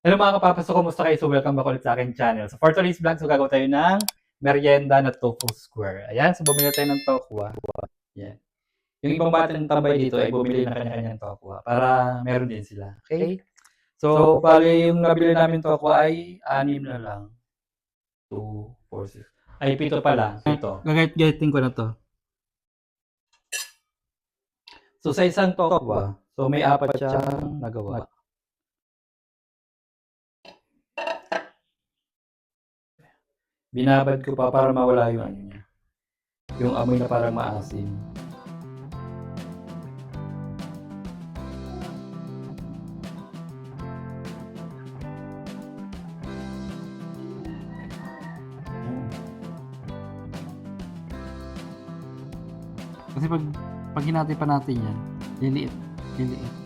Hello mga kapapasok, kumusta kayo? So welcome back ulit sa aking channel. So for today's vlog, so gagawa tayo ng merienda na tofu square. Ayan, so bumili tayo ng tofu. ah. Ayan. Yung ibang bata ng tambay dito ay bumili ng kanya-kanyang tofu ah, para meron din sila. Okay? So, bali yung nabili namin tofu ay anim na lang. 2, 4, 6. Ay, pito pala. Ito. Gagayat-gayatin ko na to. So, sa isang tofu, ah, so may apat siyang nagawa. Binabad ko pa para mawala yung ano niya. Yung amoy na parang maasim. Kasi pag pag hinati pa natin yan, liliit, liliit.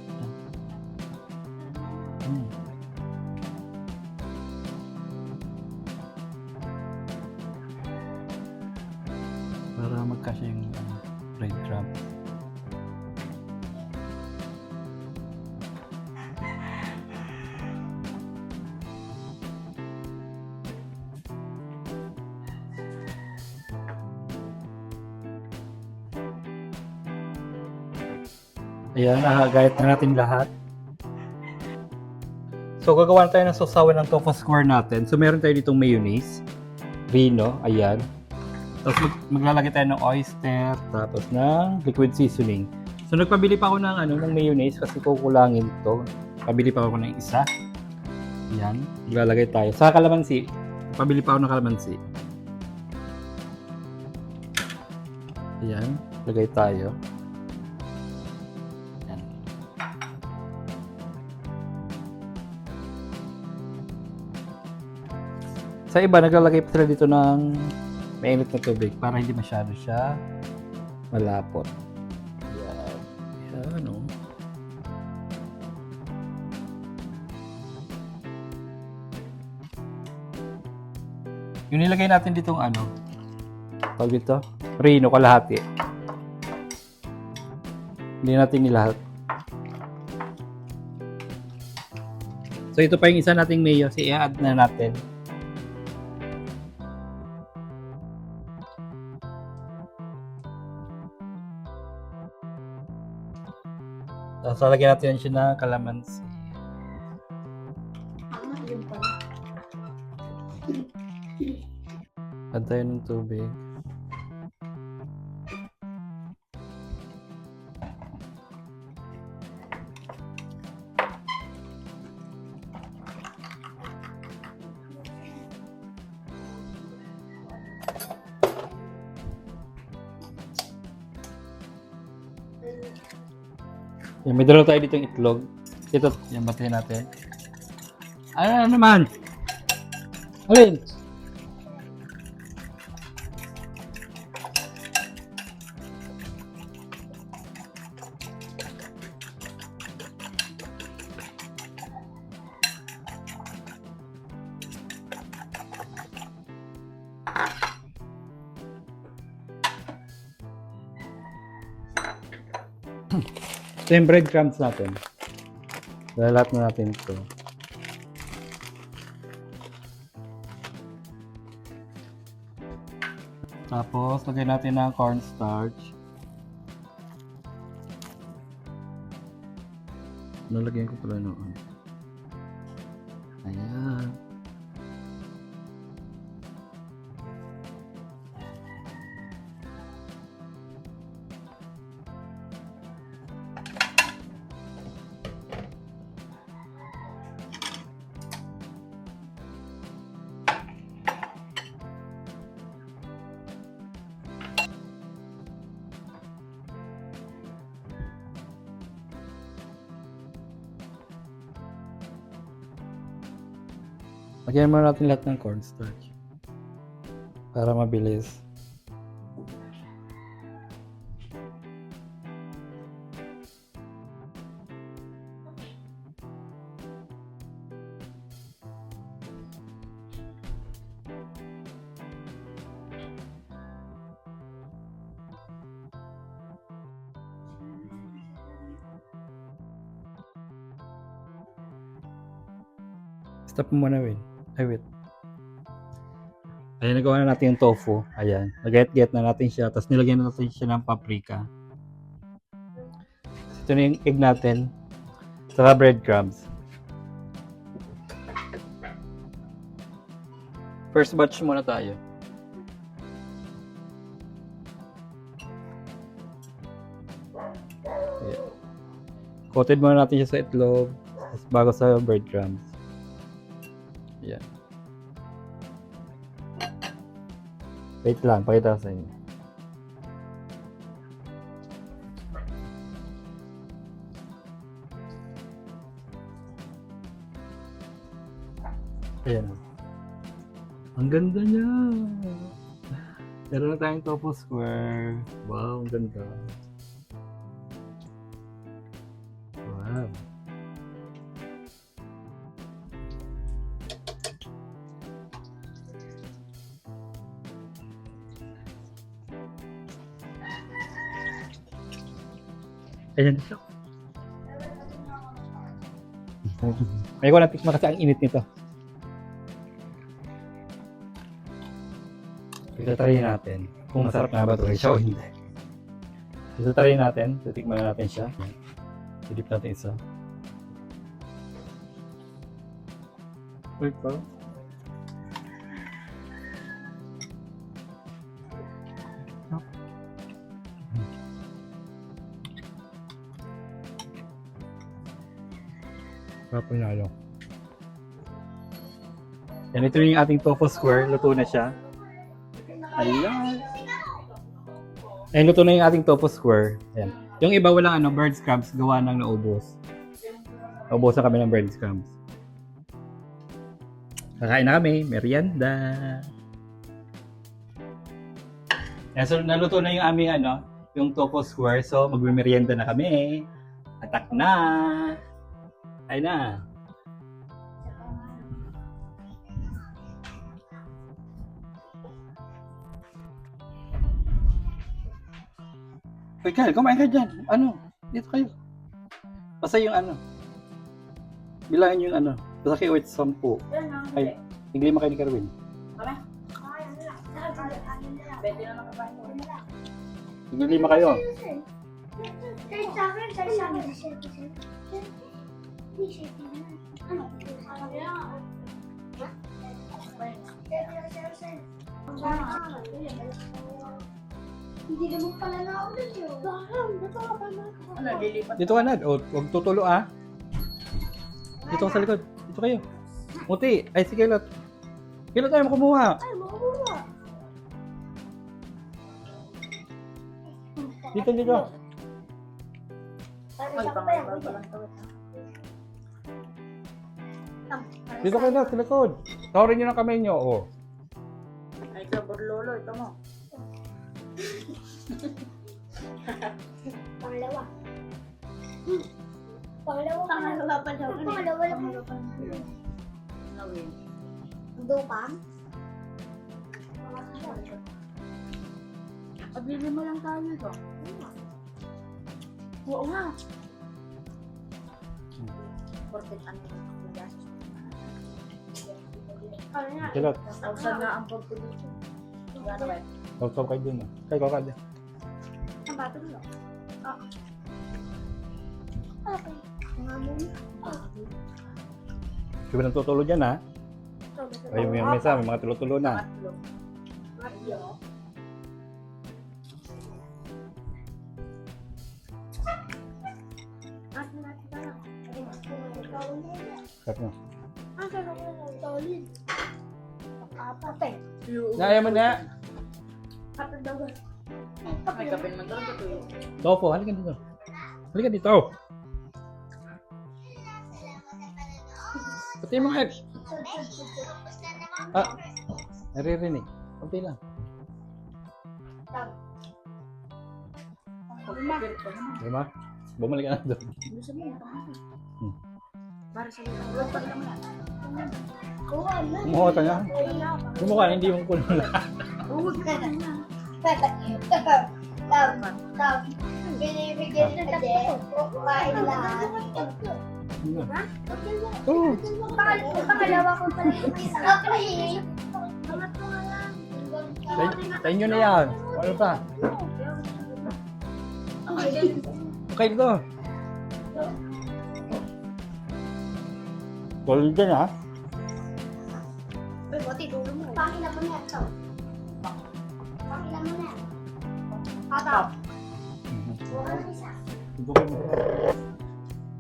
Ayan, nakagayat na natin lahat. So, gagawa tayo ng sausawan ng tofu square natin. So, meron tayo ditong mayonnaise, rino, ayan. Tapos mag- maglalagay tayo ng oyster, tapos ng liquid seasoning. So nagpabili pa ako ng ano ng mayonnaise kasi kukulangin to. Pabili pa ako ng isa. Yan, maglalagay tayo. Sa kalamansi, pabili pa ako ng kalamansi. Ayan, lagay tayo. Sa iba, naglalagay pa sila dito ng mainit na tubig para hindi masyado siya malapot. Yan. Yan, oh. Yung nilagay natin ditong ano, tawag dito, rino kalahati. Hindi natin nilahat. So ito pa yung isa nating mayo, so i-add na natin. Tapos lalagyan natin siya ng kalamansi. Add tayo ng tubig. Yan, may dalawa tayo ditong itlog. Ito, yan, batayin natin. Ano na naman? Alin? Ito yung breadcrumbs natin. Lalat na natin ito. Tapos, lagay natin ng cornstarch. Nalagyan ko pala noon. Ayan. Lagyan muna natin lahat ng cornstarch. Para mabilis. Stop mo na, Win. Ay, wait. Ayan, nagawa na natin yung tofu. Ayan. Nag-get-get na natin siya. Tapos nilagyan na natin siya ng paprika. Ito na yung egg natin. Saka breadcrumbs. First batch muna tayo. Ayan. Coated muna natin siya sa itlog. Bago sa breadcrumbs. Ayan. Wait lang, pakita sa inyo. Ayan. Ang ganda niya. Meron na tayong tofu square. Wow, ang ganda. Wow. Ayan. May ko natikma kasi ang init nito. Itatry natin kung masarap nga ba ito siya o hindi. Itatry natin, titikman na natin siya. Silip natin isa. Wait pa. Sarap na ano. Yan, ito yung ating tofu square. Luto na siya. Ayan. Ayan, luto na yung ating tofu square. Ayan. Yung iba walang ano, bird scrubs, gawa ng naubos. Naubos na kami ng bird scrubs. Kakain na kami, merienda. Ayan, so naluto na yung aming ano, yung tofu square. So, magme-merienda na kami. Atak na. Ay na. Uy, Kyle, kumain ka dyan. Ano? Dito kayo. Basta yung ano. Bilangin yung ano. Basta kayo with sampu. Ay, hindi mo kayo ni Carwin. Hindi lima kayo. Kahit sa akin, kahit sa akin. Hindi siya Ano? Hindi naman pala naulan yun. Bakit? Ba't ako pa na? Dito ka na. O, huwag tutulo ah. Dito ka sa likod. Dito kayo. Muti. Ay, sige lot. Kilo tayo kumuha. Ay, makuha. Dito, dito. Para Ay, sa pangay Dito kayo lot, sa likod. Tawarin nyo ng kamay nyo. Oh. Ay, ito, burlolo, ito mo. Pangalawa. Hmm. Pangalawa pa lang. Pangalawa pa daw. Pangalawa lang. Nawin. Dupang? Pabili mo lang tayo ito. Oo nga. Porket ano yung gastos. Ano nga? Sige lot. Thousand na ang pagpudito. Gano'n ba? Tawag kayo dun. Kayo ka kada. Ang bato mo. Ah. Okay. Muna. Ah. Kaya nang tutulo dyan ha. Ay, may mesa, may mga tulo-tulo na. Tatlo. Tatlo. At natin ka Apat eh. Naya mo na. Apat daw. May kape naman doon. Ito Tofu, halika dito. Halika dito. Pati mo kayo. Ah, naririnig. Kunti lang. Di ba? Bumalik ka na doon. Gusto mo yung pangalan. Hmm. Para sa mga Oo, ano? Kumuha ka niya. Pa. Kumuha, hindi yung kulo lang. Huwag ka na. Tam, tam. Binibigyan na kasi. Kumain lahat. Oo. Pangal- Pangalawa ko pala yung isa. Okay. Sa- inyo na yan. Ano pa? Okay ito. Golden ha? Boti, dulo mo. Pakila mo na ito. Pakila mo na. Patap. Bukan isa.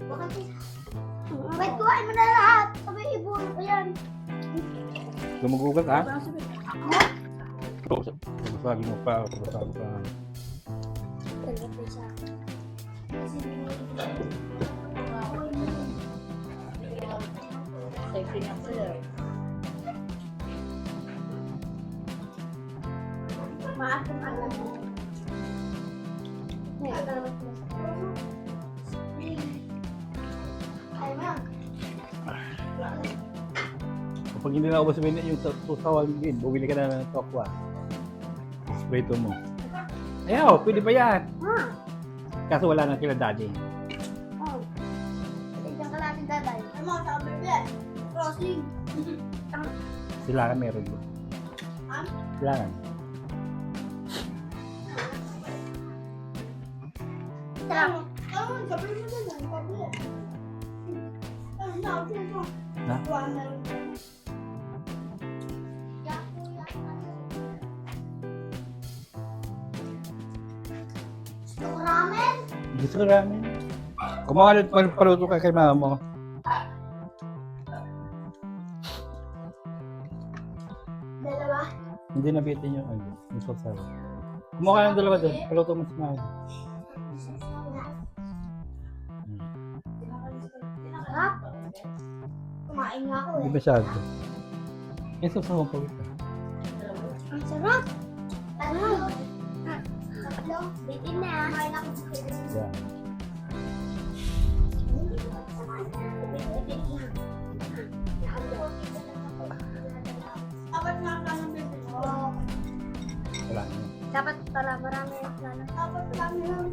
Bukan isa. Wait, kuhain mo na lahat. Sabay ibuno ko yan. Gumugugat ha? Parang sabi, Basagin mo pa. Basagin pa. Dalawa isa. safety Kapag hindi na ubos sabihin yung susawal din, bumili ka na ng tokwa. Spray to mo. Ayaw, pwede pa yan. Kaso wala na kila daddy. Oh. Tignan ka natin tatay. Ano mo? Crossing. Sila ka meron doon. Ha? Sila ka. Na rin. Gusto ko ramen? Gusto ko namin. Kumawa na paluto ka kay mama mo. Dalawa? Hindi nabitin yung ano, yung sausaw. Kumuha ka ng dalawa doon. Paluto mo sa mama. Kumain nga ako Hindi eh. masyado. Yung sausaw mo pagod ka. Ang sarap. Tatlo. Tatlo. Bitin na. Kumain ako sa kanya. Yeah. Dapat nga ka ng bibig ko. Wala na. Dapat pala marami yung plano. Dapat lang yun.